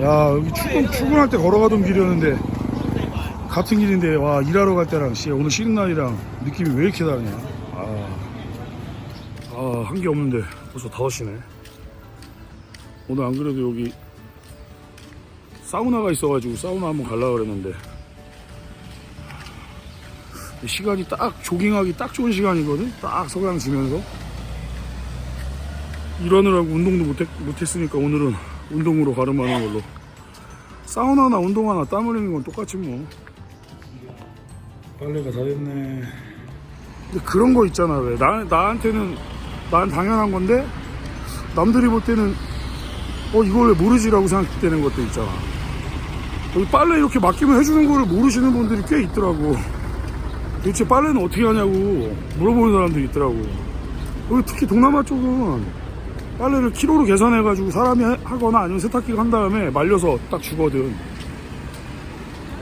야 여기 출근, 출근할 때 걸어가던 길이었는데 같은 길인데 와 일하러 갈 때랑 씨 오늘 쉬는 날이랑 느낌이 왜 이렇게 다르냐. 아한 게 없는데 벌써 5시네. 오늘 안 그래도 여기 사우나가 있어가지고 사우나 한번 가려고 그랬는데 시간이 딱 조깅하기 딱 좋은 시간이거든? 딱 석양 지면서. 일하느라고 운동도 못했, 못했으니까 오늘은 운동으로 가름하는 걸로. 사우나나 운동 하나 땀 흘리는 건 똑같지 뭐. 빨래가 다 됐네. 근데 그런 거 있잖아 왜. 나, 나한테는 난 당연한 건데 남들이 볼 때는 어 이걸 왜 모르지라고 생각되는 것도 있잖아. 여기 빨래 이렇게 맡기면 해주는 거를 모르시는 분들이 꽤 있더라고. 도대체 빨래는 어떻게 하냐고 물어보는 사람들이 있더라고. 여기 특히 동남아 쪽은 빨래를 키로로 계산해가지고 사람이 하- 하거나 아니면 세탁기가 한 다음에 말려서 딱 주거든.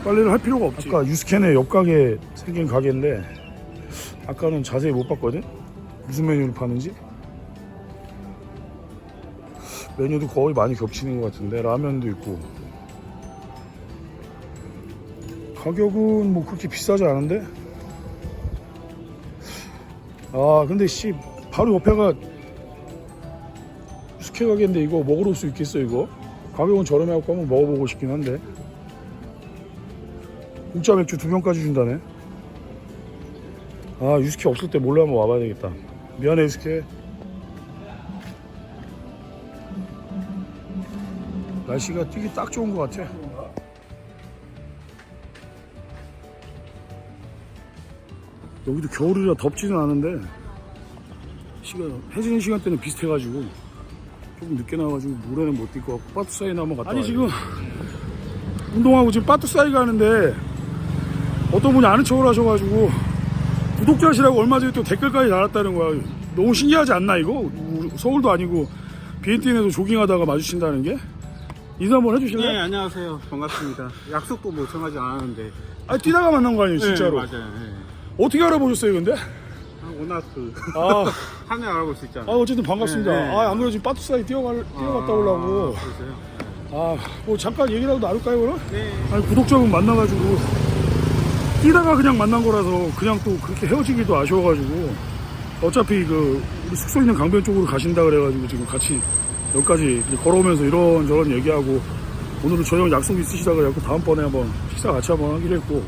빨래를 할 필요가 없지. 아까 유스캔의 옆 가게 생긴 가게인데 아까는 자세히 못 봤거든. 무슨 메뉴를 파는지. 메뉴도 거의 많이 겹치는 것 같은데 라면도 있고 가격은 뭐 그렇게 비싸지 않은데 아 근데 씨 바로 옆에가 스케 가게인데 이거 먹으러 올 수 있겠어 이거? 가격은 저렴해갖고 한번 먹어보고 싶긴 한데. 공짜 맥주 두 병까지 준다네. 아 유스케 없을 때 몰래 한번 와봐야 되겠다. 미안해 유스케 날씨가 뛰기 딱 좋은 것 같아. 여기도 겨울이라 덥지는 않은데 시간 해지는 시간대는 비슷해가지고 조금 늦게 나와가지고 모래는 못 뛸 것 같고 빠투사이나 한번 갔다 아니 지금 운동하고 지금 빠투사이 가는데 어떤 분이 아는 척을 하셔가지고 구독자시라고 얼마 전에 또 댓글까지 달았다는 거야 너무 신기하지 않나 이거? 서울도 아니고 비엔티에서 조깅하다가 마주친다는 게 인사 한번 해주실래요? 네 안녕하세요 반갑습니다 약속도 뭐 정하지 않았는데 아니 뛰다가 만난 거 아니에요 진짜로 네, 맞아요 네. 어떻게 알아보셨어요 근데? 아, 그 아, 하늘 알아볼 수아 있잖아요 어쨌든 반갑습니다 네, 네. 아 안 그래도 지금 빠투사이 뛰어갈, 뛰어갔다 오려고 그러세요? 아 뭐 잠깐 얘기라도 나눌까요 그럼? 네 아니 구독자분 만나가지고 뛰다가 그냥 만난 거라서 그냥 또 그렇게 헤어지기도 아쉬워가지고 어차피 그 우리 숙소 있는 강변 쪽으로 가신다 그래가지고 지금 같이 여기까지 걸어오면서 이런저런 얘기하고 오늘은 저녁 약속 있으시다 그래갖고 다음번에 한번 식사 같이 한번 하기로 했고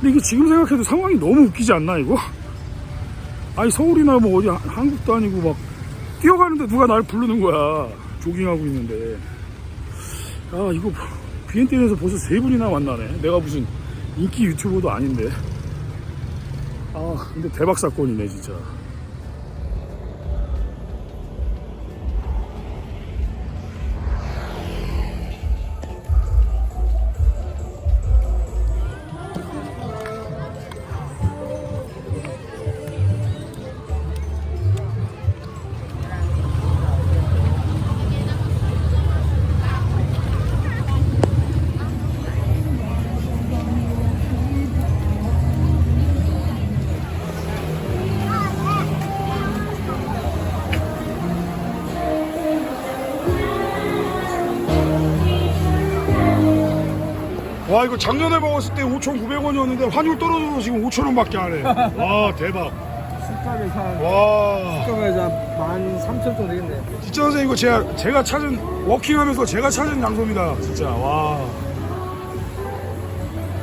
근데 이게 지금 생각해도 상황이 너무 웃기지 않나 이거? 아니 서울이나 뭐 어디 한- 한국도 아니고 막 뛰어가는데 누가 날 부르는 거야. 조깅하고 있는데. 아 이거 비엔티에서 벌써 세 분이나 만나네. 내가 무슨 인기 유튜버도 아닌데. 아 근데 대박 사건이네 진짜 와 이거 작년에 먹었을 때 5,900원이었는데 환율 떨어져서 지금 5,000원밖에 안 해 와 대박. 숙박에 한 와. 숙박에서 만 삼천 정도 되겠네. 진짜 선생님 이거 제가 제가 찾은 워킹하면서 제가 찾은 장소입니다 진짜. 와.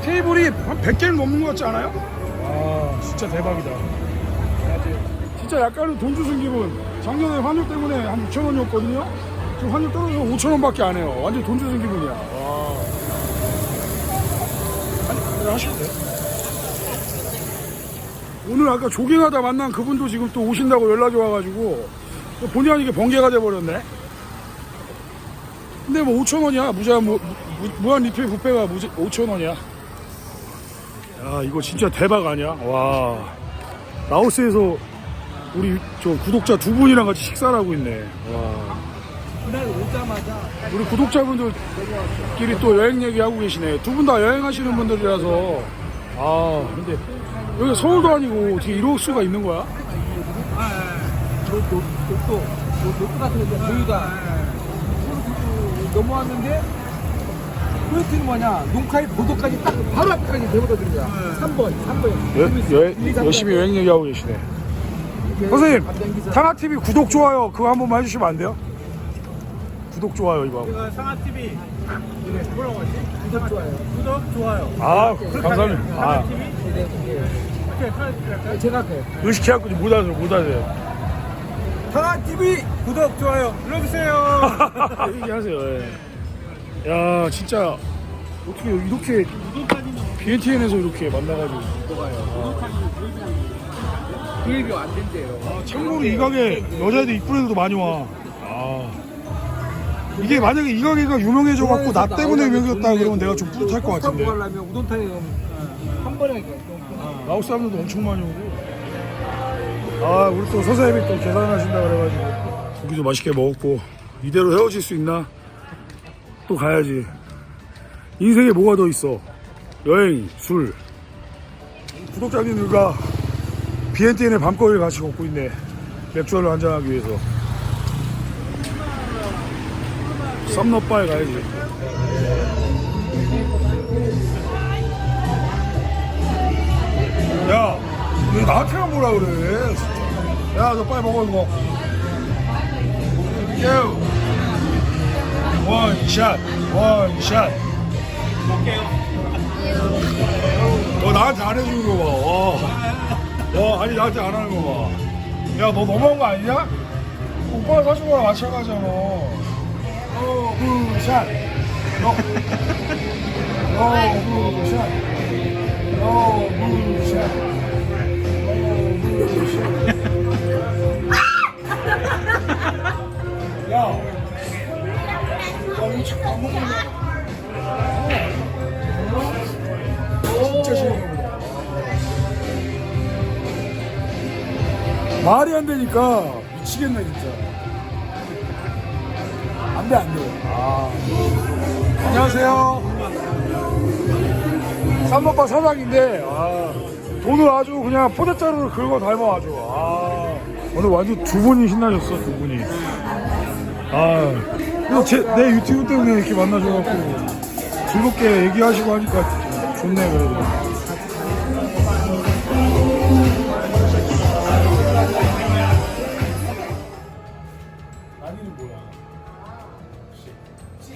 테이블이 한 100개는 넘는 것 같지 않아요? 와 진짜 대박이다. 진짜 약간은 돈 주신 기분. 작년에 환율 때문에 한 6천 원이었거든요? 지금 환율 떨어져서 5천 원밖에 안 해요. 완전 돈 주신 기분이야. 와 그냥 하시면 돼요 오늘 아까 조깅하다 만난 그분도 지금 또 오신다고 연락이 와가지고 본의 아니게 번개가 돼버렸네. 근데 뭐 5천 원이야 무제한 무한 리필 무제, 5천 원이야. 야 이거 진짜 대박 아니야? 와 라오스에서 우리 저 구독자 두 분이랑 같이 식사를 하고 있네. 와 그날 오자마자 우리 구독자분들끼리 또 여행 얘기하고 계시네. 두 분 다 여행하시는 분들이라서 아 근데 여기 서울도 아니고 어떻게 이럴 수가 있는 거야? 로또 로또 로또 같은 데 보유다. 넘어왔는데 포인트는 뭐냐 농카의 보도까지 딱 바로 앞까지 드는 거야 3번 3번 여, 여, 열심히 여행 얘기하고 계시네. 선생님, 타나TV 구독, 좋아요 그거 한 번만 해주시면 안 돼요? 구독, 좋아요 이거. 이거 상하TV 뭐라고 하지? 구독 좋아요 구독, 좋아요. 아, 감사합니다. 아, 상하TV? 네, 네. 오케이, 상하TV 할까요? 제가 할게요 의식해 갖고 못 하세요, 못 하세요. 상하TV 구독, 좋아요 눌러주세요. 얘기하세요. 예. 야, 진짜 어떻게 이렇게 BNTN에서 이렇게 만나가지고. 비행기 안 된대요 아, 참고로 이 가게 여자애들 이쁜 애들도 많이 와. 아. 이게 만약에 이 가게가 유명해져갖고 나 때문에 유명해졌다 그러면 내가 좀 뿌듯할 것 같은데. 타고 가려면 우동탕에 한 번에 하니까 라오스 사람들도 엄청 많이 오고. 아, 우리 또 선생님이 또 계산하신다 그래가지고. 고기도 맛있게 먹었고. 이대로 헤어질 수 있나? 또 가야지. 인생에 뭐가 더 있어? 여행, 술. 구독자님들과 BNTN의 밤거리를 같이 걷고 있네. 맥주 한잔 한잔하기 위해서. 썸너바에 가야지. 야, 왜 나한테만 뭐라 그래? 야, 너 빨리 먹어 이거. 요. 원샷, 원샷. 너 나한테 안 해주는 거 봐. 와. 와, 아니 나한테 안 하는 거 봐. 야, 너 너무한 거 아니냐? 오빠가 사준 거랑 마찬가지잖아. 안 먹는다. 진짜 싫어. 말이 안 되니까 미치겠네 진짜. 안 돼, 안 돼. 아. 안녕하세요. 삼먹바 사장인데, 아, 돈을 아주 그냥 포대자루를 긁어 닮아 아주. 아, 오늘 완전 두 분이 신나셨어, 두 분이. 아, 그래서 제, 내 유튜브 때문에 이렇게 만나줘갖고 즐겁게 얘기하시고 하니까 좋네, 그래도.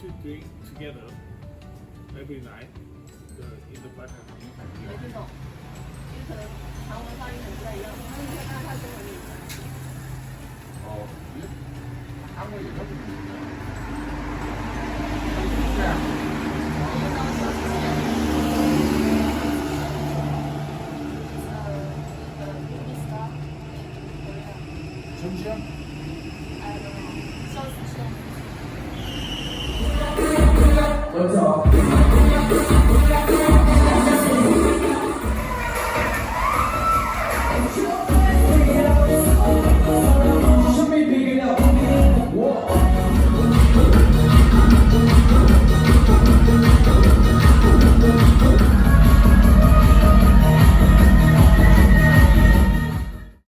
to drink together every night the, in the button. 你会运动，你可能肠胃发育很不太一样，那你看他生活力，哦，咦，韩国也都是这样。